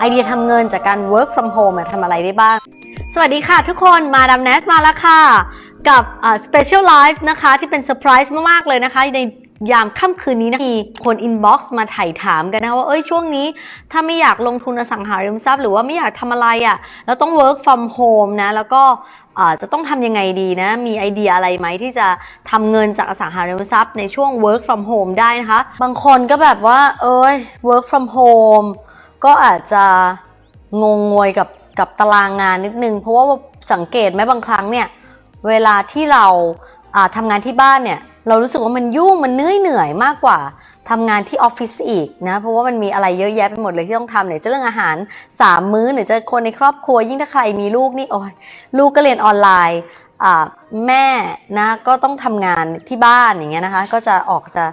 ไอเดียทำเงินจากการ work from home ทำอะไรได้บ้าง สวัสดีค่ะทุกคนมาดามเนสมาแล้วค่ะ กับ special live นะคะ ที่เป็นเซอร์ไพรส์มาก ๆ เลยนะคะ ในยามค่ำคืนนี้นะมีคน inbox มาถ่ายถามกันนะว่า เอ้ยช่วงนี้ ถ้าไม่อยากลงทุนอสังหาริมทรัพย์หรือว่าไม่อยากทำอะไรอะ่ะแล้วต้อง work from home นะ แล้วก็จะต้องทำยังไงดีนะ มีไอเดียอะไรไหมที่จะทำเงินจากอสังหาริมทรัพย์ในช่วง work from home ได้นะคะ บางคนก็แบบว่า เอ้ย work from home ก็อาจจะงงงวยกับกับตารางงานนิดนึง เพราะว่าสังเกตไหมบางครั้งเนี่ยเวลาที่เราอ่าทำงานที่บ้านเนี่ยเรารู้สึกว่ามันยุ่งมันเหนื่อยเหนื่อยมากกว่าทำงานที่ออฟฟิศอีกนะเพราะว่ามันมีอะไรเยอะแยะไปหมดเลยที่ต้องทำเนี่ยจะเรื่องอาหาร 3 มื้อเนี่ยจะคนในครอบครัวยิ่งถ้าใครมีลูกนี่โอ้ยลูกก็เรียนออนไลน์แม่นะก็ต้องทำงานที่บ้านอย่างเงี้ยนะคะ ก็จะออกจะ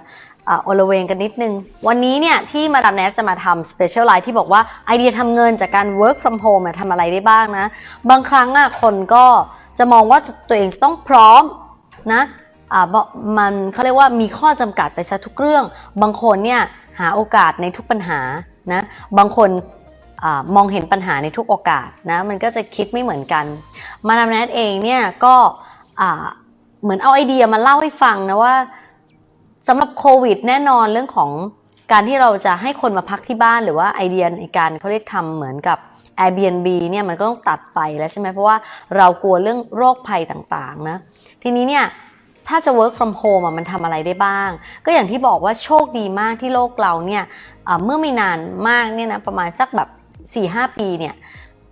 อโอลเวงกันนิดนึง วันนี้เนี่ยที่มาดามแนทจะมาทำ special line ที่บอกว่าไอเดียทำเงินจากการ work from home ทำอะไรได้บ้างนะ บางครั้งอะคนก็จะมองว่าตัวเองต้องพร้อมนะอ่าบอกมันเขาเรียกว่ามีข้อจำกัดไปซะทุกเรื่อง บางคนเนี่ยหาโอกาสในทุกปัญหานะบางคนอมองเห็นปัญหาในทุกโอกาสนะมันก็จะคิดไม่เหมือนกัน มาดามแนทเองเนี่ยก็เหมือนเอาไอเดียมาเล่าให้ฟังนะว่า สำหรับโควิดแน่นอนเรื่องของการที่เราจะให้คนมาพักที่บ้านหรือว่าไอเดียในการเขาเรียกทำเหมือนกับ Airbnb เนี่ยมันก็ต้องตัดไปแล้วใช่ไหมเพราะว่าเรากลัวเรื่องโรคภัยต่างๆนะทีนี้เนี่ยถ้าจะ work from home มันทำอะไรได้บ้าง ก็อย่างที่บอกว่าโชคดีมากที่โลกเราเนี่ยเมื่อไม่นานมากเนี่ยนะประมาณสักแบบ 4-5 ปีเนี่ย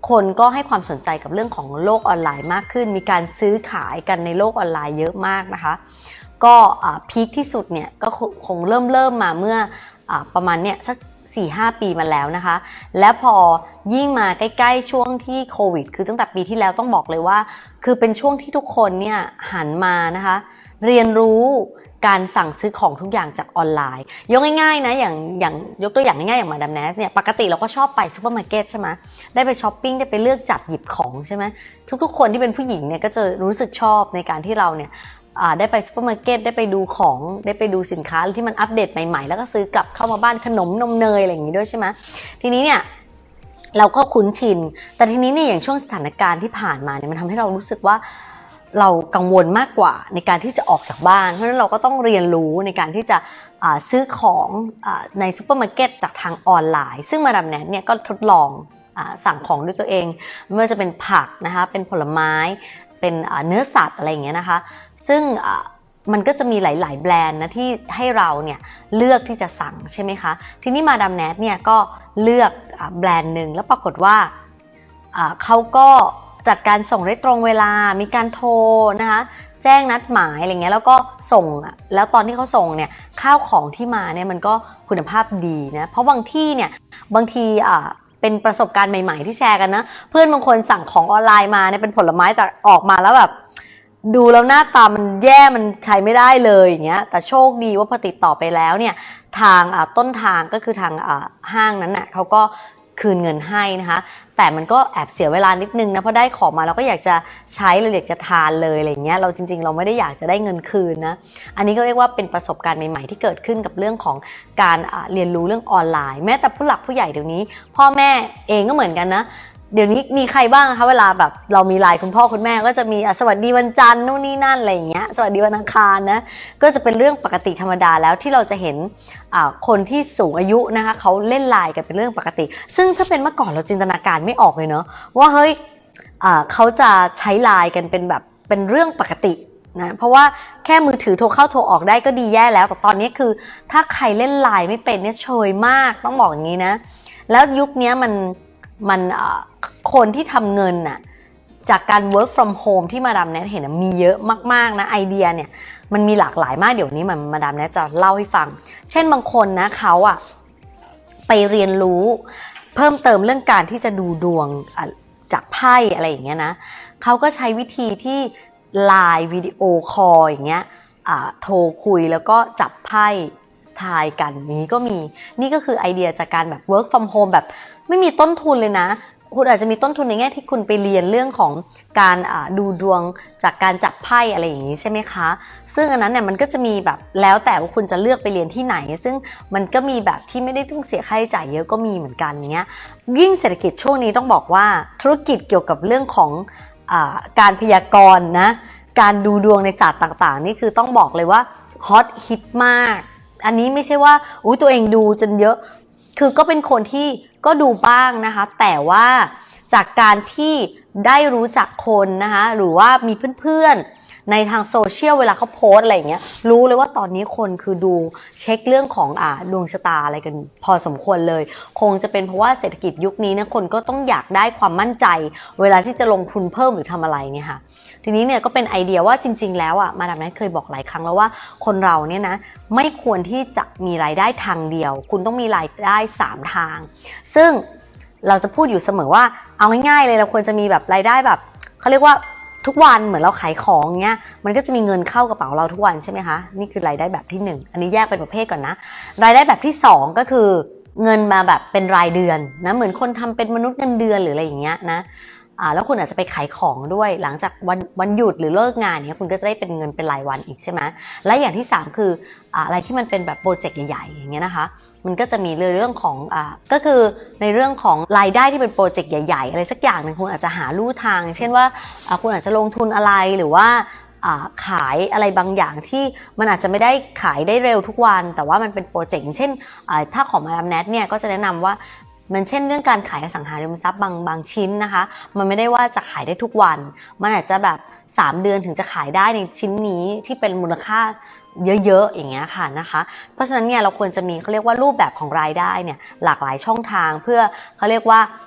คนก็ให้ความสนใจกับเรื่องของโลกออนไลน์มากขึ้น มีการซื้อขายกันในโลกออนไลน์เยอะมากนะคะ ก็พีคที่สุดเนี่ยก็คงเริ่มเริ่มมาเมื่ออประมาณเนี่ยสัก 4-5 ปีมาแล้วนะคะ และพอยิ่งมาใกล้ๆช่วงที่โควิด คือตั้งแต่ปีที่แล้วต้องบอกเลยว่า คือเป็นช่วงที่ทุกคนเนี่ยหันมานะคะ เรียนรู้การสั่งซื้อของทุกอย่างจากออนไลน์ ยกง่ายๆนะอย่างอย่างยกตัวอย่างง่ายๆอย่างมาดามแนสเนี่ยปกติเราก็ชอบไปซูเปอร์มาร์เก็ตใช่ไหมได้ไปช้อปปิ้งได้ไปเลือกจับหยิบของใช่ไหมทุกๆคนที่เป็นผู้หญิงเนี่ยก็จะรู้สึกชอบในการที่เราเนี่ย ได้ไปซูเปอร์มาร์เก็ตได้ไปดูของได้ไปดูสินค้าที่มันอัปเดตใหม่ๆ แล้วก็ซื้อกลับเข้ามาบ้านขนมนมเนยอะไรอย่างนี้ด้วยใช่ไหมทีนี้เนี่ยเราก็คุ้นชิน แต่ทีนี้เนี่ยอย่างช่วงสถานการณ์ที่ผ่านมาเนี่ยมันทำให้เรารู้สึกว่าเรากังวลมากกว่าในการที่จะออกจากบ้าน เพราะฉะนั้นเราก็ต้องเรียนรู้ในการที่จะซื้อของอในซูเปอร์มาร์เก็ตจากทางออนไลน์ ซึ่งมาดามแนทเนี่ยก็ทดลองอสั่งของด้วยตัวเอง ไม่ว่าจะเป็นผักนะคะ เป็นผลไม้ เป็นเนื้อสัตว์อะไรอย่างเงี้ยนะคะ ซึ่งมันก็จะมีหลาย ๆ แบรนด์นะที่ให้เราเนี่ยเลือกที่จะสั่งใช่ไหมคะ ทีนี้มาดามแนทเนี่ยก็เลือกแบรนด์หนึ่งแล้วปรากฏว่าเขาก็จัดการส่งได้ตรงเวลา มีการโทรนะคะแจ้งนัดหมายอะไรเงี้ยแล้วก็ส่งแล้วตอนที่เขาส่งเนี่ยข้าวของที่มาเนี่ยมันก็คุณภาพดีนะเพราะบางที่เนี่ยบางทีอ่าเป็นประสบการณ์ใหม่ ๆ ที่แชร์กันนะ เพื่อนบางคนสั่งของออนไลน์มาเนี่ยเป็นผลไม้แต่ออกมาแล้วแบบ ดูแล้วหน้าตามันแย่มันใช้ไม่ได้เลยอย่างเงี้ย แต่โชคดีว่าพอติดต่อไปแล้วเนี่ยทางต้นทางก็คือทางห้างนั้นน่ะเขาก็คืนเงินให้นะคะ แต่มันก็แอบเสียเวลานิดนึงนะเพราะได้ของมาเราก็อยากจะใช้เราอยากจะทานเลยอะไรเงี้ยเราจริง ๆ เราไม่ได้อยากจะได้เงินคืนนะอันนี้ก็เรียกว่าเป็นประสบการณ์ใหม่ๆที่เกิดขึ้นกับเรื่องของการเรียนรู้เรื่องออนไลน์ แม้แต่ผู้หลักผู้ใหญ่เดี๋ยวนี้ พ่อแม่เองก็เหมือนกันนะ เดี๋ยวนี้มีใครบ้างคะเวลาแบบเรามีไลน์คุณพ่อคุณแม่ก็จะมีอะสวัสดีวันจันทร์นู่นนี่นั่นอะไรอย่างเงี้ยสวัสดีวันอังคารนะก็จะเป็นเรื่องปกติธรรมดาแล้วที่เราจะเห็นอ่าคนที่สูงอายุนะคะเขาเล่นไลน์กันเป็นเรื่องปกติ ซึ่งถ้าเป็นเมื่อก่อนเราจินตนาการไม่ออกเลยเนาะว่าเฮ้ยอ่าเขาจะใช้ไลน์กันเป็นแบบเป็นเรื่องปกตินะเพราะว่าแค่มือถือโทรเข้าโทรออกได้ก็ดีแย่แล้ว แต่ตอนนี้คือ ถ้าใครเล่นไลน์ไม่เป็นเนี่ยเชยมากต้องบอกอย่างนี้นะ แล้วยุคนี้มัน มันคนที่ทำเงินน่ะจากการ work from home ที่มาดามแนทเห็นมีเยอะมากๆนะไอเดียเนี่ยมันมีหลากหลายมากเดี๋ยวนี้มันมาดามแนทจะเล่าให้ฟัง เช่นบางคนนะเขาอะไปเรียนรู้ เพิ่มเติมเรื่องการที่จะดูดวงจากไพ่อะไรอย่างเงี้ยนะเขาก็ใช้วิธีที่ไลน์วิดีโอคอลอย่างเงี้ยโทรคุยแล้วก็จับไพ่ทายกันอย่างนี้ก็มีนี่ก็คือไอเดียจากการแบบ work from home แบบ ไม่มีต้นทุนเลยนะ คุณอาจจะมีต้นทุนในแง่ที่คุณไปเรียนเรื่องของการดูดวงจากการจับไพ่อะไรอย่างนี้ใช่ไหมคะ ซึ่งอันนั้นเนี่ยมันก็จะมีแบบแล้วแต่ว่าคุณจะเลือกไปเรียนที่ไหน ซึ่งมันก็มีแบบที่ไม่ได้ต้องเสียค่าใช้จ่ายเยอะก็มีเหมือนกันเนี้ย ยิ่งเศรษฐกิจช่วงนี้ต้องบอกว่าธุรกิจเกี่ยวกับเรื่องของอการพยากรณ์นะการดูดวงในศาสตร์ต่างๆ นี่คือต้องบอกเลยว่าฮอตฮิตมาก อันนี้ไม่ใช่ว่าอุ้ยตัวเองดูจนเยอะ คือก็เป็นคนที่ก็ดูบ้างนะคะ แต่ว่าจากการที่ได้รู้จักคนนะคะ หรือว่ามีเพื่อนๆ ในทางโซเชียลเวลาเขาโพสอะไรอย่างเงี้ยรู้เลยว่าตอนนี้คนคือดูเช็คเรื่องของอ่าดวงชะตาอะไรกันพอสมควรเลย คงจะเป็นเพราะว่าเศรษฐกิจยุคนี้เนี่ยคนก็ต้องอยากได้ความมั่นใจ เวลาที่จะลงทุนเพิ่มหรือทำอะไรเนี่ยค่ะทีนี้เนี่ยก็เป็นไอเดียว่าจริง ๆ แล้วอะมาดามแนทเคยบอกหลายครั้งแล้วว่าคนเราเนี่ยนะไม่ควรที่จะมีรายได้ทางเดียว คุณต้องมีรายได้ 3 ทาง ซึ่งเราจะพูดอยู่เสมอว่าเอาง่ายๆเลยเราควรจะมีแบบรายได้แบบเขาเรียกว่า ทุกวันเหมือนเราขายของเงี้ยมันก็จะมีเงินเข้ากระเป๋าเราทุกวันใช่ไหมคะนี่คือรายได้แบบที่หนึ่งอันนี้แยกเป็นประเภทก่อนนะ รายได้แบบที่สองก็คือเงินมาแบบเป็นรายเดือนนะเหมือนคนทำเป็นมนุษย์เงินเดือนหรืออะไรอย่างเงี้ยนะ แล้วคุณอาจจะไปขายของด้วยหลังจากวันวันหยุดหรือเลิกงานเนี้ยคุณก็จะได้เป็นเงินเป็นรายวันอีกใช่ไหมและอย่างที่ 3 คืออะไรที่มันเป็นแบบโปรเจกต์ใหญ่ๆอย่างเงี้ยนะคะมันก็จะมีเรื่องของอก็คือในเรื่องของรายได้ที่เป็นโปรเจกต์ใหญ่ๆ อะไรสักอย่างหนึ่งคุณอาจจะหาลู่ทาง เช่นว่าคุณอาจจะลงทุนอะไรหรือว่าขายอะไรบางอย่างที่มันอาจจะไม่ได้ขายได้เร็วทุกวัน แต่ว่ามันเป็นโปรเจกต์เช่นถ้าของมาดามแนทเนี่ยก็จะแนะนำว่า มันเช่นเรื่องการขายอสังหาริมทรัพย์บางบางชิ้นนะคะ มันไม่ได้ว่าจะขายได้ทุกวัน มันอาจจะแบบ 3 เดือนถึงจะขายได้ในชิ้นนี้ที่เป็นมูลค่าเยอะๆ อย่างเงี้ยค่ะนะคะ เพราะฉะนั้นเนี่ยเราควรจะมีเขาเรียกว่ารูปแบบของรายได้เนี่ยหลากหลายช่องทางเพื่อเขาเรียกว่าอ่า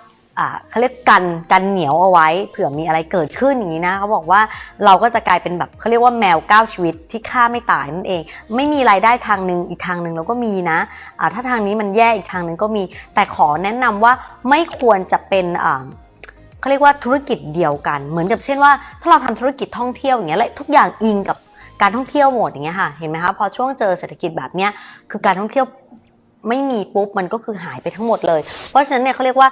เขาเรียกกันกันเหนียวเอาไว้ เผื่อมีอะไรเกิดขึ้นอย่างนี้นะเขาบอกว่าเราก็จะกลายเป็นแบบเขาเรียกว่าแมวเก้าชีวิตที่ฆ่าไม่ตายนั่นเอง ไม่มีรายได้ทางหนึ่งอีกทางหนึ่งเราก็มีนะอ่าถ้าทางนี้มันแย่อีกทางหนึ่งก็มี แต่ขอแนะนำว่าไม่ควรจะเป็นเขาเรียกว่าธุรกิจเดียวกัน เหมือนกับเช่นว่า ถ้าเราทำธุรกิจท่องเที่ยวอย่างเงี้ยและทุกอย่างอิงกับการท่องเที่ยวหมดอย่างเงี้ยค่ะเห็นไหมคะพอช่วงเจอเศรษฐกิจแบบเนี้ยคือการท่องเที่ยวไม่มีปุ๊บมันก็คือหายไปทั้งหมดเลย เพราะฉะนั้นเนี่ยเขาเรียกว่า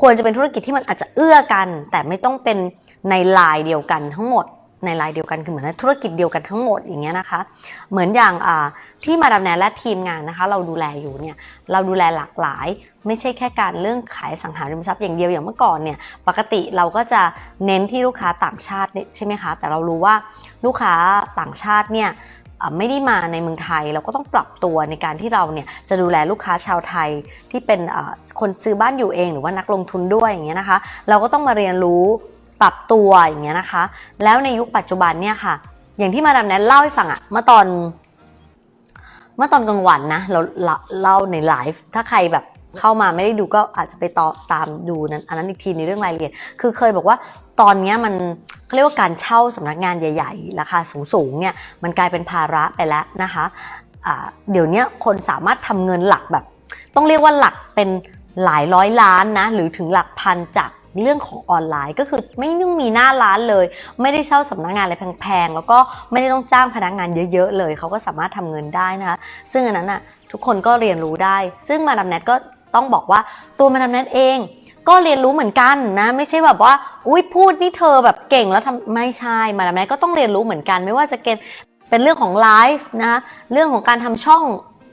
ควรจะเป็นธุรกิจที่มันอาจจะเอื้อกัน แต่ไม่ต้องเป็นในลายเดียวกันทั้งหมดในลายเดียวกันคือเหมือนธุรกิจเดียวกันทั้งหมดอย่างเงี้ยนะคะ เหมือนอย่างที่มาดามแนนและทีมงานนะคะ เราดูแลอยู่เนี่ยเราดูแลหลากหลาย ไม่ใช่แค่การเรื่องขายสังหาริมทรัพย์อย่างเดียวอย่างเมื่อก่อนเนี่ยปกติเราก็จะเน้นที่ลูกค้าต่างชาติเนี่ยใช่ไหมคะแต่เรารู้ว่าลูกค้าต่างชาติเนี่ย ไม่ได้มาในเมืองไทยเราก็ต้องปรับตัวในการที่เราเนี่ยจะดูแลลูกค้าชาวไทยที่เป็นคนซื้อบ้านอยู่เอง หรือว่านักลงทุนด้วยอย่างเงี้ยนะคะ เราก็ต้องมาเรียนรู้ปรับตัวอย่างเงี้ยนะคะ แล้วในยุคปัจจุบันเนี่ยค่ะ อย่างที่มาดามแนนเล่าให้ฟังอะเมื่อตอนเมื่อตอนกลางวันนะเราเล่าในไลฟ์ถ้าใครแบบ เข้ามาไม่ได้ดูก็อาจจะไปต่อตามดูนั้นอันนั้นอีกทีในเรื่องรายละเอียด คือเคยบอกว่าตอนนี้มันเขาเรียกว่าการเช่าสำนักงานใหญ่ ๆ ราคาสูงๆเนี่ยมันกลายเป็นภาระไปแล้วนะคะอ่าเดี๋ยวนี้คนสามารถทำเงินหลักแบบ ต้องเรียกว่าหลักเป็นหลายร้อยล้านนะหรือถึงหลักพันจากเรื่องของออนไลน์ก็คือไม่ต้องมีหน้าร้านเลย ไม่ได้เช่าสำนักงานอะไรแพงๆ แล้วก็ไม่ได้ต้องจ้างพนักงานเยอะๆเลย เขาก็สามารถทำเงินได้นะคะซึ่งอันนั้นน่ะทุกคนก็เรียนรู้ได้ ซึ่งมาดามแนทก็ ต้องบอกว่าตัวมาดามแนทเอง ก็เรียนรู้เหมือนกันนะ ไม่ใช่แบบว่า อุ้ยพูดนี่เธอแบบเก่งแล้วทำไม่ใช่มาดามแนทก็ต้องเรียนรู้เหมือนกัน ไม่ว่าจะเป็นเป็นเรื่องของไลฟ์นะ เรื่องของการทำช่อง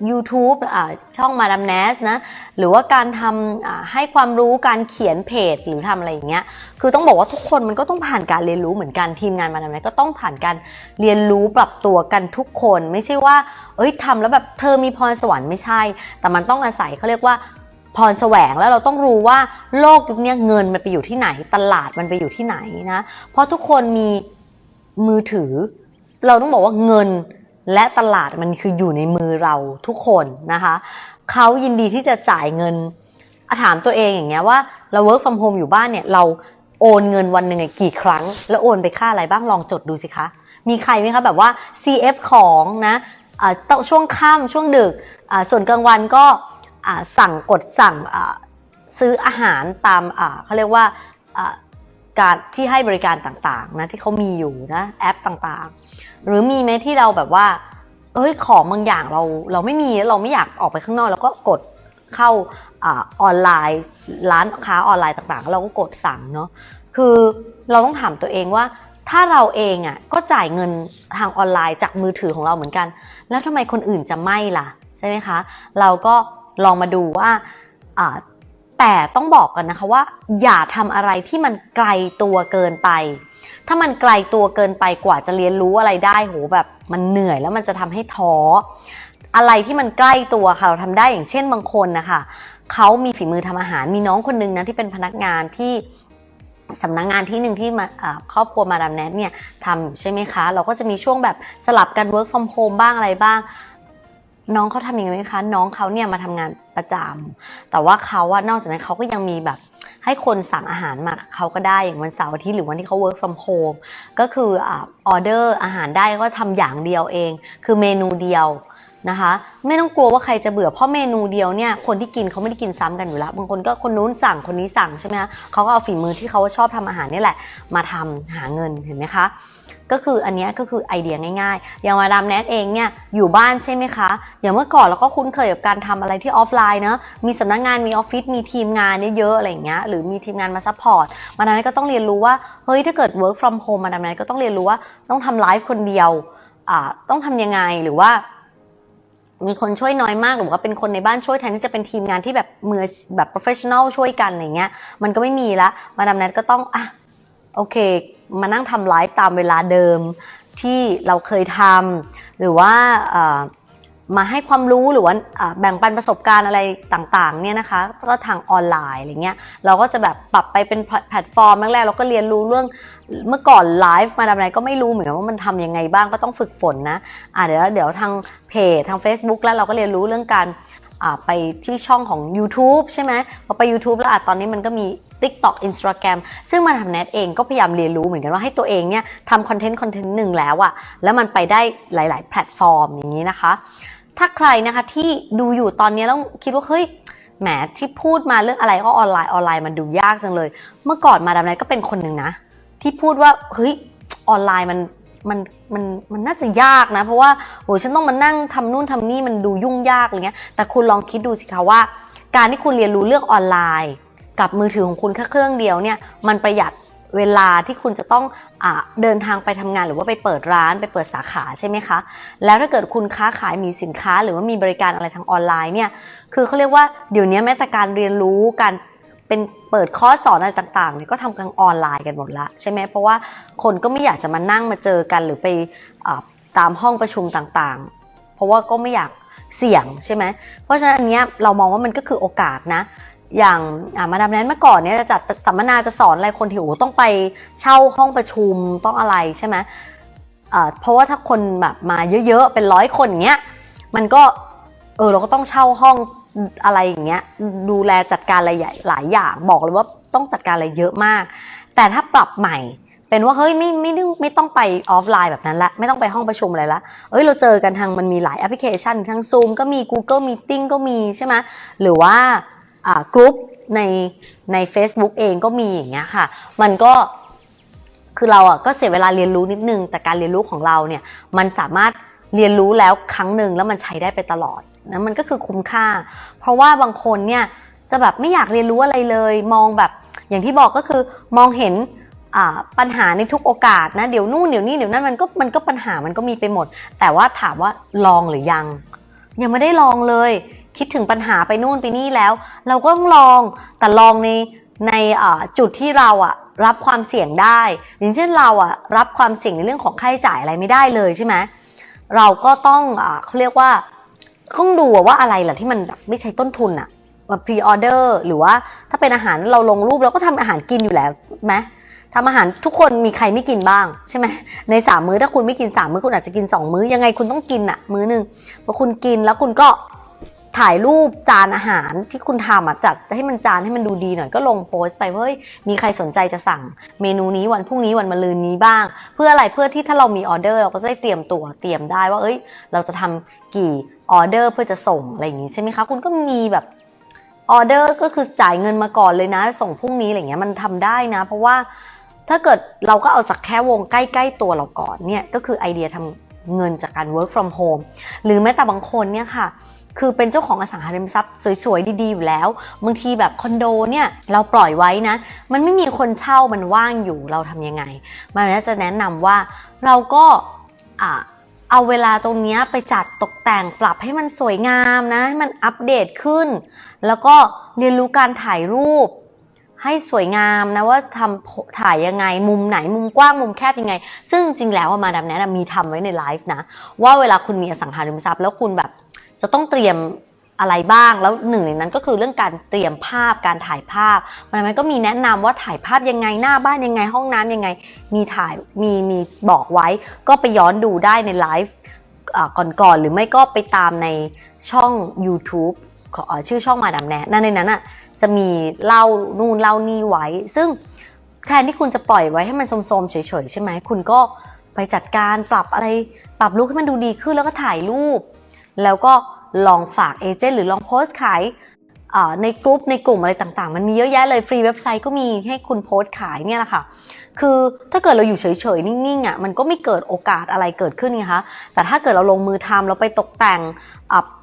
YouTube อ่าช่องมาดามแนสนะ หรือว่าการทำให้ความรู้การเขียนเพจหรือทำอะไรอย่างเงี้ย คือต้องบอกว่าทุกคนมันก็ต้องผ่านการเรียนรู้เหมือนกันทีมงานมาดามแนสก็ต้องผ่านการเรียนรู้ปรับตัวกันทุกคน ไม่ใช่ว่า เอ้ยทำแล้วแบบเธอมีพรสวรรค์ไม่ใช่ แต่มันต้องอาศัยเขาเรียกว่า พรแสวงแล้วเราต้องรู้ว่าโลกยุคนี้เงินมันไปอยู่ที่ไหน ตลาดมันไปอยู่ที่ไหนนะ เพราะทุกคนมีมือถือ เราต้องบอกว่าเงินและตลาดมันคืออยู่ในมือเราทุกคนนะคะเขายินดีที่จะจ่ายเงินถามตัวเองอย่างเงี้ยว่าเรา work from home อยู่บ้านเนี่ยเราโอนเงินวันหนึ่งกี่ครั้ง แล้วโอนไปค่าอะไรบ้างลองจดดูสิคะ มีใครไหมคะแบบว่า CF ของนะตั้งช่วงค่ำช่วงดึกส่วนกลางวันก็ สั่งกดสั่งซื้ออาหารตามเขาเรียกว่าการที่ให้บริการต่างๆนะที่เขามีอยู่นะแอปต่างๆ หรือมีไหมที่เราแบบว่าเอ้ยของบางอย่างเราเราไม่มีเราไม่อยากออกไปข้างนอกเราก็กดเข้าอาออนไลน์ ร้านค้าออนไลน์ต่างๆ เราก็กดสั่งเนาะคือเราต้องถามตัวเองว่าถ้าเราเองอะ่ะก็จ่ายเงินทางออนไลน์จากมือถือของเราเหมือนกัน แล้วทำไมคนอื่นจะไม่ล่ะ ใช่ไหมคะ เราก็ ลองมาดูว่าแต่ต้องบอกกันนะคะว่า อย่าทำอะไรที่มันไกลตัวเกินไป ถ้ามันไกลตัวเกินไปกว่าจะเรียนรู้อะไรได้โหแบบมันเหนื่อยแล้วมันจะทำให้ท้ออะไรที่มันใกล้ตัวค่ะเราทำได้อย่างเช่นบางคนนะคะเขามีฝีมือทำอาหารมีน้องคนนึงนะที่เป็นพนักงานที่สำนักงงานที่หนึ่งที่มาครอบครัวมาดามแนทเนี่ยทำอยู่ใช่ไหมคะ เราก็จะมีช่วงแบบสลับกัน work from home บ้างอะไรบ้าง น้องเขาทำยังไงไหมคะ น้องเขาเนี่ยมาทำงานประจำแต่ว่าเขาว่านอกจากนั้นเขาก็ยังมีแบบให้คนสั่งอาหารมาเขาก็ได้อย่างวันเสาร์อาทิตย์หรือวันที่เขา work from home ก็คืออ่ออเดอร์อาหารได้ก็ทำอย่างเดียวเอง คือเมนูเดียวนะคะ ไม่ต้องกลัวว่าใครจะเบื่อเพราะเมนูเดียวเนี่ยคนที่กินเขาไม่ได้กินซ้ำกันอยู่แล้วบางคนก็คนนู้นสั่งคนนี้สั่งใช่ไหมคะเขาก็เอาฝีมือที่เขาชอบทำอาหารนี่แหละ มาทำหาเงินเห็นไหมคะ ก็คืออันนี้ก็คือไอเดียง่ายๆ อย่างมาดามแนทเองเนี่ยอยู่บ้านใช่ไหมคะ อย่างเมื่อก่อนเราก็คุ้นเคยกับการทำอะไรที่ออฟไลน์เนอะมีสำนักงานมีออฟฟิศมีทีมงานเยอะๆอะไรอย่างเงี้ยหรือมีทีมงานมาซัพพอร์ตมาดามแนทก็ต้องเรียนรู้ว่าเฮ้ยถ้าเกิด work from home มาดามแนทก็ต้องเรียนรู้ว่าต้องทำไลฟ์คนเดียวต้องทำยังไงหรือว่ามีคนช่วยน้อยมากหรือว่าเป็นคนในบ้านช่วยแทนที่จะเป็นทีมงานที่แบบมือแบบ professional ช่วยกันอะไรเงี้ยมันก็ไม่มีละมาดามแนทก็ต้องอะ โอเค มานั่งทำไลฟ์ตามเวลาเดิมที่เราเคยทำหรือว่ามาให้ความรู้หรือว่าแบ่งปันประสบการณ์อะไรต่างๆเนี่ยนะคะก็ทางออนไลน์อะไรเงี้ยเราก็จะแบบปรับไปเป็นแพลตฟอร์มแรกๆเราก็เรียนรู้เรื่องเมื่อก่อนไลฟ์มาดามแนทก็ไม่รู้เหมือนกันว่ามันทำยังไงบ้างก็ต้องฝึกฝนนะอะเดี๋ยวเดี๋ยวทางเพจทาง Facebook แล้วเราก็เรียนรู้เรื่องการ ไปที่ช่องของ YouTube ใช่ไหมพอไป YouTube แล้วอะตอนนี้มันก็มี TikTok Instagram ซึ่งมันทำแนทเองก็พยายามเรียนรู้เหมือนกันว่าให้ตัวเองเนี่ยทำคอนเทนต์คอนเทนต์หนึ่งแล้วอะแล้วมันไปได้หลาย ๆ แพลตฟอร์มอย่างนี้นะคะ ถ้าใครนะคะที่ดูอยู่ตอนนี้แล้วคิดว่าเฮ้ยแหมที่พูดมาเรื่องอะไรก็ออนไลน์ออนไลน์มันดูยากจังเลย เมื่อก่อนมาดามแนทก็เป็นคนหนึ่งนะ ที่พูดว่าเฮ้ยออนไลน์มัน มันมันมันน่าจะยากนะ เพราะว่าโหฉันต้องมานั่งทำนู่นทำนี่มันดูยุ่งยากอะไรเงี้ยแต่คุณลองคิดดูสิคะว่า การที่คุณเรียนรู้เรื่องออนไลน์ กับมือถือของคุณแค่เครื่องเดียวเนี่ยมันประหยัดเวลาที่คุณจะต้องอเดินทางไปทำงานหรือว่าไปเปิดร้านไปเปิดสาขาใช่ไหมคะ แล้วถ้าเกิดคุณค้าขายมีสินค้า หรือว่ามีบริการอะไรทางออนไลน์เนี่ยคือเขาเรียกว่าเดี๋ยวนี้แม้แต่การเรียนรู้การ เป็นเปิดคอร์สสอนอะไรต่างๆเนี่ยก็ทำกันออนไลน์กันหมดละใช่ไหมเพราะว่าคนก็ไม่อยากจะมานั่งมาเจอกันหรือไปอตามห้องประชุมต่างๆ เพราะว่าก็ไม่อยากเสี่ยงใช่ไหมเพราะฉะนั้นอันเนี้ยเรามองว่ามันก็คือโอกาสนะ อย่างมาดามแนนเมื่อก่อนเนี่ยจะจัดสัมมนาจะสอนอะไรคนที่โอ้ต้องไปเช่าห้องประชุมต้องอะไรใช่ไหมเพราะว่าถ้าคนแบบมาเยอะๆเป็นร้อยคนอย่างเงี้ยมันก็เออเราก็ต้องเช่าห้อง อะไรอย่างเงี้ยดูแลจัดการอะไรใหญ่หลายอย่างบอกเลยว่าต้องจัดการอะไรเยอะมาก แต่ถ้าปรับใหม่เป็นว่าเฮ้ยไม่ไม่ไม่ไม่ต้องไปออฟไลน์แบบนั้นละไม่ต้องไปห้องประชุมอะไรละเอ้ยเราเจอกันทางมันมีหลายแอปพลิเคชันทั้ง Zoom ก็มี Google Meeting ก็มีใช่ไหมหรือว่าอ่ากรุ๊ปในใน Facebook เองก็มีอย่างเงี้ยค่ะ มันก็คือเราอะก็เสียเวลาเรียนรู้นิดนึง แต่การเรียนรู้ของเราเนี่ยมันสามารถ เรียนรู้แล้วครั้งหนึ่งแล้วมันใช้ได้ไปตลอดนะมันก็คือคุ้มค่า เพราะว่าบางคนเนี่ยจะแบบไม่อยากเรียนรู้อะไรเลย มองแบบอย่างที่บอกก็คือมองเห็นปัญหาในทุกโอกาสนะเดี๋ยวนู่นเดี๋ยวนี้เดี๋ยวนั้นมันก็มันก็ปัญหามันก็มีไปหมด แต่ว่าถามว่าลองหรือยัง ยังไม่ได้ลองเลย คิดถึงปัญหาไปนู่นไปนี่แล้ว เราก็ต้องลองแต่ลองในในจุดที่เราอะรับความเสี่ยงได้อย่างเช่นเราอะรับความเสี่ยงในเรื่องของค่าใช้จ่ายอะไรไม่ได้เลยใช่ไหม เราก็ต้องอเขาเรียกว่าต้องดูว่าอะไรล่ะที่มันแบบไม่ใช่ต้นทุนอะมาพรีออเดอร์หรือว่าถ้าเป็นอาหารเราลงรูปเราก็ทำอาหารกินอยู่แล้วไหมทำอาหารทุกคนมีใครไม่กินบ้างใช่ไหมในสามมื้อถ้าคุณไม่กินสามมื้อคุณอาจจะกินสองมื้อยังไงคุณต้องกินอะมื้อหนึ่งพอคุณกินแล้วคุณก็ ถ่ายรูปจานอาหารที่คุณทำอะจัดให้มันจานให้มันดูดีหน่อยก็ลงโพสต์ไปเฮ้ยมีใครสนใจจะสั่งเมนูนี้วันพรุ่งนี้วันมะรืนนี้บ้าง เพื่ออะไรเพื่อที่ถ้าเรามีออเดอร์เราก็จะได้เตรียมตัวเตรียมได้ว่าเอ้ย เราจะทำกี่ออเดอร์เพื่อจะส่งอะไรอย่างงี้ใช่ไหมคะคุณก็มีแบบออเดอร์ก็คือจ่ายเงินมาก่อนเลยนะ ส่งพรุ่งนี้อะไรเงี้ยมันทำได้นะ เพราะว่าถ้าเกิดเราก็เอาจากแค่วงใกล้ ๆ ตัวเราก่อนเนี่ยก็คือไอเดียทำ เงินจากการ work from home หรือแม้แต่บางคนเนี่ยค่ะคือเป็นเจ้าของอสังหาริมทรัพย์สวยๆ ดีๆ อยู่แล้ว บางทีแบบคอนโดเนี่ยเราปล่อยไว้นะ มันไม่มีคนเช่ามันว่างอยู่เราทำยังไง มันก็จะแนะนำว่าเราก็เอาเวลาตรงนี้ไปจัดตกแต่งปรับให้มันสวยงามนะ ให้มันอัปเดตขึ้น แล้วก็เรียนรู้การถ่ายรูป ให้สวยงามนะว่าทำถ่ายยังไงมุมไหนมุมกว้างมุมแคบยังไง ซึ่งจริงแล้วมาดามแนะนำมีทำไว้ในไลฟ์นะ ว่าเวลาคุณมีอสังหาริมทรัพย์ แล้วคุณแบบจะต้องเตรียมอะไรบ้าง แล้วหนึ่งในนั้นก็คือเรื่องการเตรียมภาพการถ่ายภาพ มันมันก็มีแนะนำว่าถ่ายภาพยังไงหน้าบ้านยังไงห้องน้ำยังไง มีถ่ายมีมีบอกไว้ ก็ไปย้อนดูได้ในไลฟ์อ่าก่อนๆหรือไม่ก็ไปตามในช่อง YouTube ของชื่อช่องมาดามแนะนั่นในนั้นอะ จะมีเล่านู่นเล่านี่ไว้ ซึ่งแทนที่คุณจะปล่อยไว้ให้มันโทมๆเฉยๆใช่ไหมคุณก็ไปจัดการปรับอะไรปรับลุคให้มันดูดีขึ้นแล้วก็ถ่ายรูป แล้วก็ลองฝากเอเจนต์หรือลองโพสต์ขายในกลุ่มในกลุ่มอะไรต่างๆ มันมีเยอะแยะเลยฟรีเว็บไซต์ก็มีให้คุณโพสต์ขายเนี่ยแหละค่ะคือถ้าเกิดเราอยู่เฉยๆ นิ่งๆอะมันก็ไม่เกิดโอกาสอะไรเกิดขึ้นไงคะแต่ถ้าเกิดเราลงมือทำเราไปตกแต่ง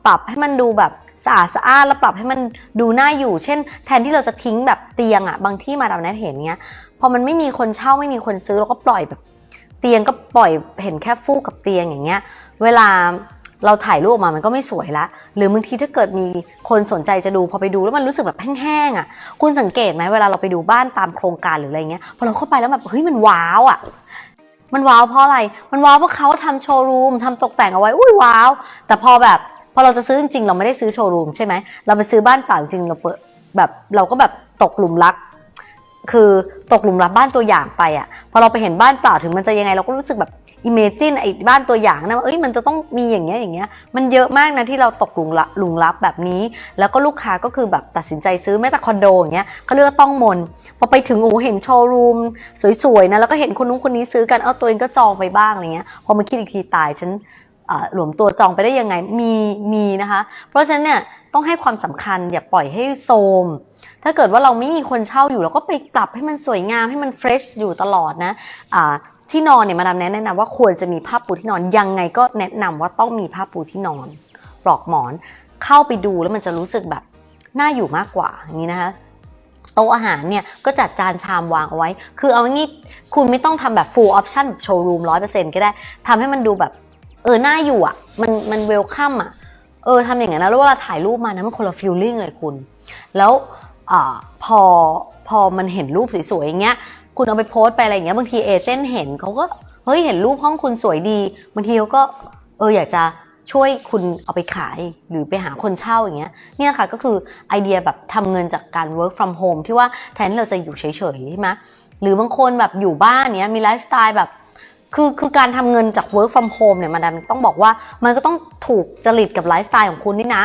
ปรับให้มันดูแบบ สะอาดสะอานแล้วปรับให้มันดูน่าอยู่ เช่น แทนที่เราจะทิ้งแบบเตียงอะบางที่มาดามแนทเห็นเนี้ยพอมันไม่มีคนเช่าไม่มีคนซื้อเราก็ปล่อยแบบเตียงก็ปล่อยเห็นแค่ฟูกกับเตียงอย่างเงี้ย เวลาเราถ่ายรูปออกมามันก็ไม่สวยละ หรือบางทีถ้าเกิดมีคนสนใจจะดูพอไปดูแล้วมันรู้สึกแบบแห้งๆอะ คุณสังเกตไหมเวลาเราไปดูบ้านตามโครงการหรืออะไรเงี้ย พอเราเข้าไปแล้วแบบเฮ้ยมันว้าวอะ มันว้าวเพราะอะไร มันว้าวเพราะเขาทำโชว์รูมทำตกแต่งเอาไว้ อุ้ยว้าว แต่พอแบบ อเราจะซื้อจริงๆเราไม่ได้ซื้อโชว์รูมใช่ไหมเราไปซื้อบ้านเปล่าจริงเราเปิดแบบเราก็แบบตกหลุมรัก คือตกหลุมรักบ้านตัวอย่างไปอะพอเราไปเห็นบ้านเปล่าถึงมันจะยังไงเราก็รู้สึกแบบอิเมจินไอ้บ้านตัวอย่างนะว่าเอ้ยมันจะต้องมีอย่างเงี้ยอย่างเงี้ยมันเยอะมากนะที่เราตกหลุมรักหลุมรักแบบนี้ แล้วก็ลูกค้าก็คือแบบตัดสินใจซื้อแม้แต่คอนโดอย่างเงี้ยเขาเรียกต้องมนพอไปถึงโอ้เห็นโชว์รูมสวยๆนะแล้วก็เห็นคนนู้นคนนี้ซื้อกันเอาตัวเองก็จองไปบ้างอะไรเงี้ยพอมาคิดอีกทีตายฉัน หลวมตัวจองไปได้ยังไงมีมีนะคะ เพราะฉะนั้นเนี่ยต้องให้ความสำคัญอย่าปล่อยให้โทรมถ้าเกิดว่าเราไม่มีคนเช่าอยู่เราก็ไปปรับให้มันสวยงามให้มันเฟรชอยู่ตลอดนะที่นอนเนี่ยมาดามแนะนำว่าควรจะมีผ้าปูที่นอนยังไงก็แนะนำว่าต้องมีผ้าปูที่นอนปลอกหมอนเข้าไปดูแล้วมันจะรู้สึกแบบน่าอยู่มากกว่าอย่างนี้นะคะโต๊ะอาหารเนี่ยก็จัดจานชามวางเอาไว้ คือเอางี้คุณไม่ต้องทำแบบ full option แบบโชว์รูมร้อยเปอร์เซ็นต์ก็ได้ทำให้มันดูแบบ เออหน่าอยู่อะ มันมันเวลคัมอะ เออทำอย่างนั้นนะแล้วเวลาถ่ายรูปมานะมันคนละฟีลลิ่งเลยคุณ แล้วอพอพอมันเห็นรูปสวยๆอย่างเงี้ย คุณเอาไปโพสต์ไปอะไรอย่างเงี้ยบางทีเอเจนต์เห็นเขาก็เฮ้ยเห็นรูปห้องคุณสวยดีบางทีเขาก็เอออยากจะช่วยคุณเอาไปขายหรือไปหาคนเช่าอย่างเงี้ยเนี่ยค่ะก็คือไอเดียแบบทำเงินจากการ work from home ที่ว่าแทนที่เราจะอยู่เฉยๆใช่ไหมหรือบางคนแบบอยู่บ้านเนี้ยมีไลฟ์สไตล์แบบ คือคือการทำเงินจาก work from home เนี่ยมันต้องบอกว่ามันก็ต้องถูกจริตกับไลฟ์สไตล์ของคุณนี่นะ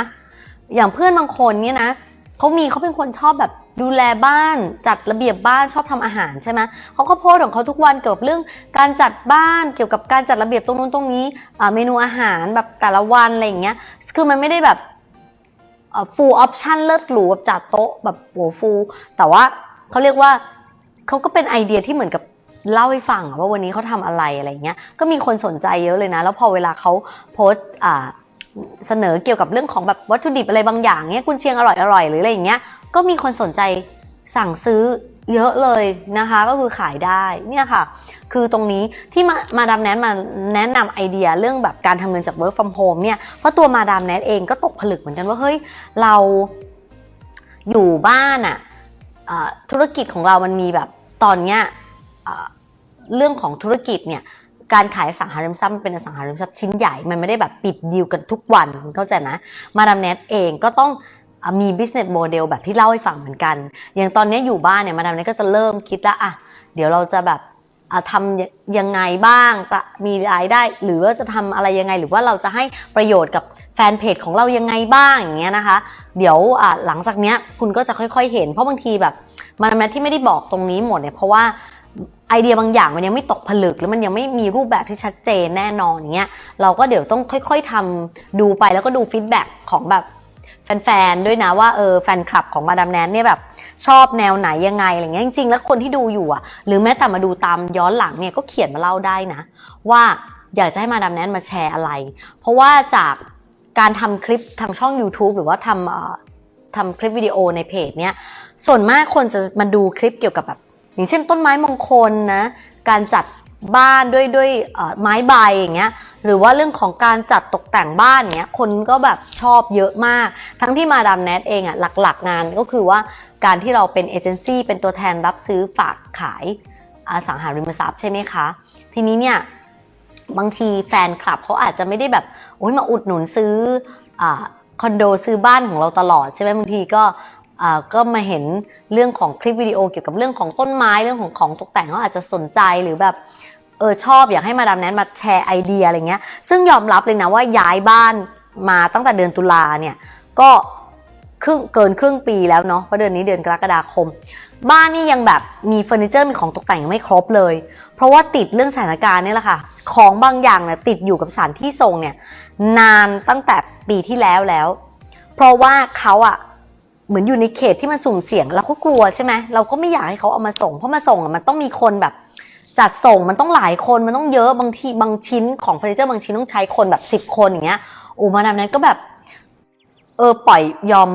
อย่างเพื่อนบางคนเนี่ยนะเขามีเขาเป็นคนชอบแบบดูแลบ้านจัดระเบียบบ้านชอบทำอาหารใช่ไหมเขาก็โพสของเขาทุกวันเกี่ยวกับเรื่องการจัดบ้านเกี่ยวกับการจัดระเบียบตรงนู้นตรงนี้เมนูอาหารแบบแต่ละวันอะไรอย่างเงี้ยคือมันไม่ได้แบบเอ่อ full option เลิศหรูแบบจัดโต๊ะแบบโหฟูแต่ว่าเขาเรียกว่าเขาก็เป็นไอเดียที่เหมือนกับ เล่าให้ฟังอะว่าวันนี้เขาทำอะไรอะไรเงี้ย ก็มีคนสนใจเยอะเลยนะ แล้วพอเวลาเขาโพสอ่าเสนอเกี่ยวกับเรื่องของแบบวัตถุดิบอะไรบางอย่างเนี้ยกุนเชียงอร่อยอร่อยหรืออะไรอย่างเงี้ย ก็มีคนสนใจสั่งซื้อเยอะเลยนะคะ ก็คือขายได้เนี่ยค่ะ คือตรงนี้ที่มามาดามแนทมาแนะนำไอเดียเรื่องแบบการทำเงินจาก work from home เนี่ยเพราะตัวมาดามแนทเองก็ตกผลึกเหมือนกันว่าเฮ้ยเราอยู่บ้านอะอะธุรกิจของเรามันมีแบบตอนเนี้ย เรื่องของธุรกิจเนี่ยการขายสังหาริมทรัพย์มันเป็นสังหาริมทรัพย์ชิ้นใหญ่ มันไม่ได้แบบปิดดีลกันทุกวันเข้าใจไหมาดามเนทเองก็ต้องมี business model แบบที่เล่าให้ฟังเหมือนกัน อย่างตอนนี้อยู่บ้านเนี่ยมาดามเนทก็จะเริ่มคิดแล้วอะเดี๋ยวเราจะแบบทำยังไงบ้างจะมีรายได้ หรือว่าจะทำอะไรยังไง หรือว่าเราจะให้ประโยชน์กับแฟนเพจของเรายังไงบ้างอย่างเงี้ยนะคะ เดี๋ยวหลังจากเนี้ยคุณก็จะค่อยๆเห็น เพราะบางทีแบบมาดามเนทที่ไม่ได้บอกตรงนี้หมดเนี่ยเพราะว่า ไอเดียบางอย่างมันยังไม่ตกผลึก แล้วมันยังไม่มีรูปแบบที่ชัดเจนแน่นอนอย่างเงี้ยเราก็เดี๋ยวต้องค่อย ๆทำดูไปแล้วก็ดูฟีดแบ็กของแบบแฟนๆ ด้วยนะว่าเออแฟนคลับของมาดามแนนเนี่ยแบบชอบแนวไหนยังไงอะไรเงี้ยจริงๆ แล้วคนที่ดูอยู่อะ หรือแม้แต่มาดูตามย้อนหลังเนี่ยก็เขียนมาเล่าได้นะ ว่าอยากจะให้มาดามแนนมาแชร์อะไร เพราะว่าจากการทำคลิปทางช่อง YouTube หรือว่าทำทำคลิปวิดีโอในเพจเนี้ยส่วนมากคนจะมาดูคลิปเกี่ยวกับแบบ อย่างเช่นต้นไม้มงคลนะการจัดบ้านด้วยด้วยไม้ใบอย่างเงี้ยหรือว่าเรื่องของการจัดตกแต่งบ้านเนี้ยคนก็แบบชอบเยอะมาก ทั้งที่มาดามแนทเองอะ่ะหลักๆ งานก็คือว่าการที่เราเป็นเอเจนซี่เป็นตัวแทนรับซื้อฝากขายอสังหาริมทรัพย์ใช่ไหมคะ ทีนี้เนี่ยบางทีแฟนคลับเขาอาจจะไม่ได้แบบโอ้ยมาอุดหนุนซื้ออคอนโดซื้อบ้านของเราตลอดใช่ไหมบางทีก็ ก็มาเห็นเรื่องของคลิปวิดีโอเกี่ยวกับเรื่องของต้นไม้เรื่องของของตกแต่งเขาอาจจะสนใจหรือแบบเออชอบอยากให้มาดามแนทมาแชร์ไอเดียอะไรเงี้ย ซึ่งยอมรับเลยนะว่าย้ายบ้านมาตั้งแต่เดือนตุลาเนี่ยก็ครึ่งเกินครึ่งปีแล้วเนาะเพราะเดือนนี้เดือนกรกฎาคม บ้านนี่ยังแบบมีเฟอร์นิเจอร์มีของตกแต่งยังไม่ครบเลย เพราะว่าติดเรื่องสถานการณ์นี่แหละค่ะ ของบางอย่างเนี่ยติดอยู่กับสถานที่ส่งเนี่ยนานตั้งแต่ปีที่แล้วแล้ว เพราะว่าเขาอะ เหมือนอยู่ในเขตที่มันสุ่มเสี่ยงเราก็กลัวใช่ไหมเราก็ไม่อยากให้เขาเอามาส่ง เพราะมาส่งอะมันต้องมีคนแบบ จัดส่งมันต้องหลายคนมันต้องเยอะบางทีบางชิ้นของเฟอร์นิเจอร์บางชิ้นต้องใช้คนแบบสิบคนอย่างเงี้ยโอ้มาดามนั้นก็แบบ เออปล่อยยอม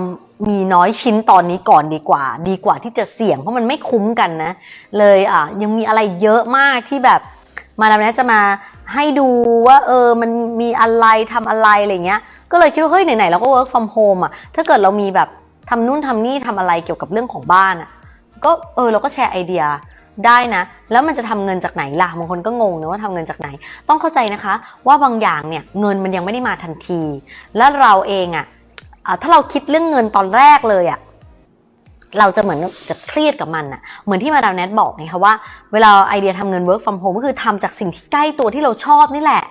มีน้อยชิ้นตอนนี้ก่อนดีกว่า ดีกว่าที่จะเสี่ยงเพราะมันไม่คุ้มกันนะ เลยอะยังมีอะไรเยอะมากที่แบบมาดามนั้นจะมาให้ดูว่าเออมันมีอะไรทำอะไรอะไรเงี้ย ก็เลยคิดว่าเฮ้ยไหนๆเราก็ work from home อะถ้าเกิดเรามีแบบ ทำนู่นทำนี่ทำอะไรเกี่ยวกับเรื่องของบ้านอะก็เออเราก็แชร์ไอเดียได้นะ แล้วมันจะทำเงินจากไหนล่ะบางคนก็งงนะว่าทำเงินจากไหน ต้องเข้าใจนะคะ ว่าบางอย่างเนี่ยเงินมันยังไม่ได้มาทันที และเราเองอะ่ะถ้าเราคิดเรื่องเงินตอนแรกเลยอะ่ะเราจะเหมือนจะเครียดกับมันอะ่ะเหมือนที่มาดามแนทบอกไงคะว่า เวลาไอเดียทำเงิน work from home ก็คือทำจากสิ่งที่ใกล้ตัวที่เราชอบนี่แหละ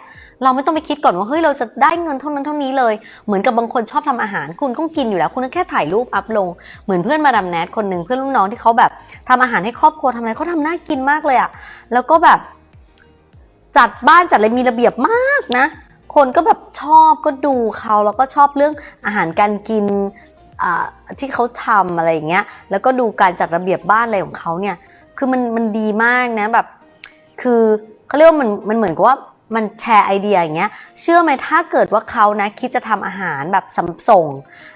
เราไม่ต้องไปคิดก่อนว่าเฮ้ยเราจะได้เงินเท่านั้นเท่านี้เลย เหมือนกับบางคนชอบทำอาหาร คุณก็กินอยู่แล้ว คุณก็แค่ถ่ายรูปอัพลง เหมือนเพื่อนมาดามแนทคนหนึ่งเพื่อนรุ่นน้องที่เขาแบบทำอาหารให้ครอบครัวทำอะไรเขาทำน่ากินมากเลยอะแล้วก็แบบ จัดบ้านจัดอะไรมีระเบียบมากนะ คนก็แบบชอบก็ดูเขาแล้วก็ชอบเรื่องอาหารการกินอ่าที่เขาทำอะไรอย่างเงี้ย แล้วก็ดูการจัดระเบียบบ้านอะไรของเขาเนี่ย คือมันมันดีมากนะแบบ คือเขาเรียกว่ามันมันเหมือนกับว่า มันแชร์ไอเดียอย่างเงี้ย เชื่อไหมถ้าเกิดว่าเขานะคิดจะทำอาหารแบบสำส่ง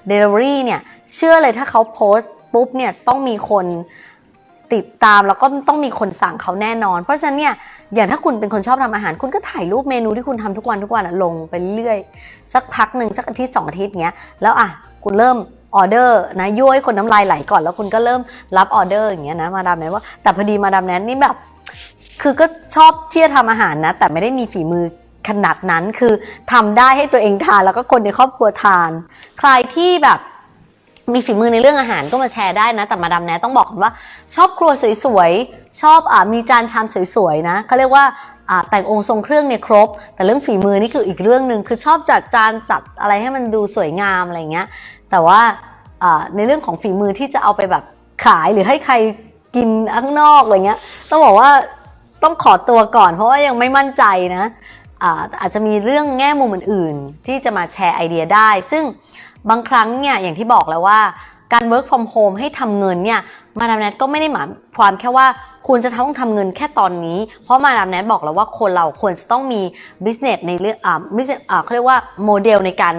Delivery เนี่ย เชื่อเลยถ้าเขาโพสต์ปุ๊บเนี่ยจะต้องมีคนติดตามแล้วก็ต้องมีคนสั่งเขาแน่นอน เพราะฉะนั้นเนี่ยอย่างถ้าคุณเป็นคนชอบทำอาหาร คุณก็ถ่ายรูปเมนูที่คุณทำทุกวันทุกวันอะลงไปเรื่อยสักพักหนึ่งสักอาทิตย์สองอาทิตย์เงี้ยแล้วอะคุณเริ่มออเดอร์นะย่วให้คนน้ำลายไหลก่อนแล้วคุณก็เริ่มรับออเดอร์อย่างเงี้ยนะมาดามแนทว่าแต่พอดีมาดามแนทนี่แบบ คือก็ชอบที่จะทำอาหารนะ แต่ไม่ได้มีฝีมือขนาดนั้นคือทำได้ให้ตัวเองทานแล้วก็คนในครอบครัวทาน ใครที่แบบมีฝีมือในเรื่องอาหารก็มาแชร์ได้นะ แต่มาดามแนต้องบอกว่า ชอบครัวสวยๆ ชอบอมีจานชามสวยๆนะเขาเรียกว่าแต่งองค์ทรงเครื่องเนี่ยครบ แต่เรื่องฝีมือนี่คืออีกเรื่องหนึ่งคือชอบจัดจานจัดอะไรให้มันดูสวยงามอะไรเงี้ย แต่ว่าในเรื่องของฝีมือที่จะเอาไปแบบขายหรือให้ใครกินข้างนอกอะไรเงี้ย ต้องบอกว่า ต้องขอตัวก่อน เพราะว่ายังไม่มั่นใจนะอาอาจจะมีเรื่องแง่มุมอื่นๆ ที่จะมาแชร์ไอเดียได้ ซึ่งบางครั้งเนี่ยอย่างที่บอกแล้วว่าการ work from home ให้ทำเงินเนี่ยมาดามแนทก็ไม่ได้หมายความแค่ว่าคุณจะต้องทำเงินแค่ตอนนี้ เพราะมาดามแนทบอกแล้วว่าคนเราควรจะต้องมี business ในเรื่องอ่า business อ่าเขาเรียกว่าโมเดลในการ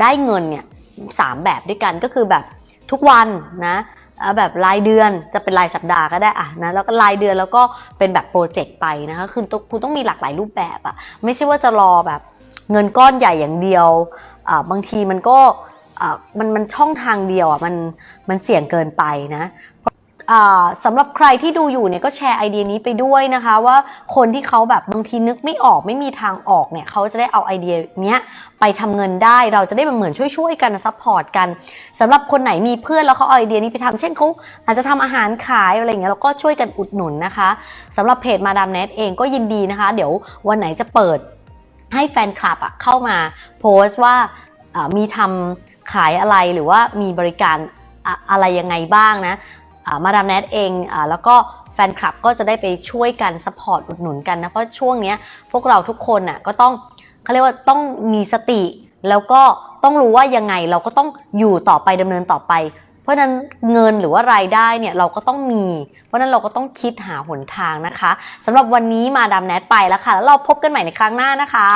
ได้เงินเนี่ยสามแบบด้วยกันก็คือแบบทุกวันนะ แบบรายเดือนจะเป็นรายสัปดาห์ก็ได้อะนะแล้วก็รายเดือนแล้วก็เป็นแบบโปรเจกต์ไปนะคะคือคุณต้องมีหลากหลายรูปแบบอะไม่ใช่ว่าจะรอแบบเงินก้อนใหญ่อย่างเดียวอ่าบางทีมันก็อ่ามันมันช่องทางเดียวอะมันมันเสี่ยงเกินไปนะ สำหรับใครที่ดูอยู่เนี่ยก็แชร์ไอเดียนี้ไปด้วยนะคะ ว่าคนที่เขาแบบบางทีนึกไม่ออกไม่มีทางออกเนี่ยเขาจะได้เอาไอเดียเนี้ยไปทำเงินได้เราจะได้เหมือนช่วยๆกันซัพพอร์ตกันสำหรับคนไหนมีเพื่อนแล้วเขาเอาไอเดียนี้ไปทำเช่นเขาอาจจะทำอาหารขายอะไรเงี้ยแล้วก็ช่วยกันอุดหนุนนะคะสำหรับเพจมาดามเนทเองก็ยินดีนะคะ เดี๋ยววันไหนจะเปิดให้แฟนคลับอะเข้ามาโพสต์ว่ามีทำขายอะไรหรือว่ามีบริการอะไรยังไงบ้างนะ มาดามเนทเองอแล้วก็แฟนคลับก็จะได้ไปช่วยกันสปอร์ตอุดหนุนกันนะ เพราะช่วงนี้พวกเราทุกคนน่ะก็ต้องเขาเรียกว่าต้องมีสติ แล้วก็ต้องรู้ว่ายังไงเราก็ต้องอยู่ต่อไปดำเนินต่อไป เพราะฉะนั้นเงินหรือว่ารายได้เนี่ยเราก็ต้องมี เพราะฉะนั้นเราก็ต้องคิดหาหนทางนะคะสำหรับวันนี้มาดามแนทไปแล้วค่ะแล้วเราพบกันใหม่ในครั้งหน้านะคะ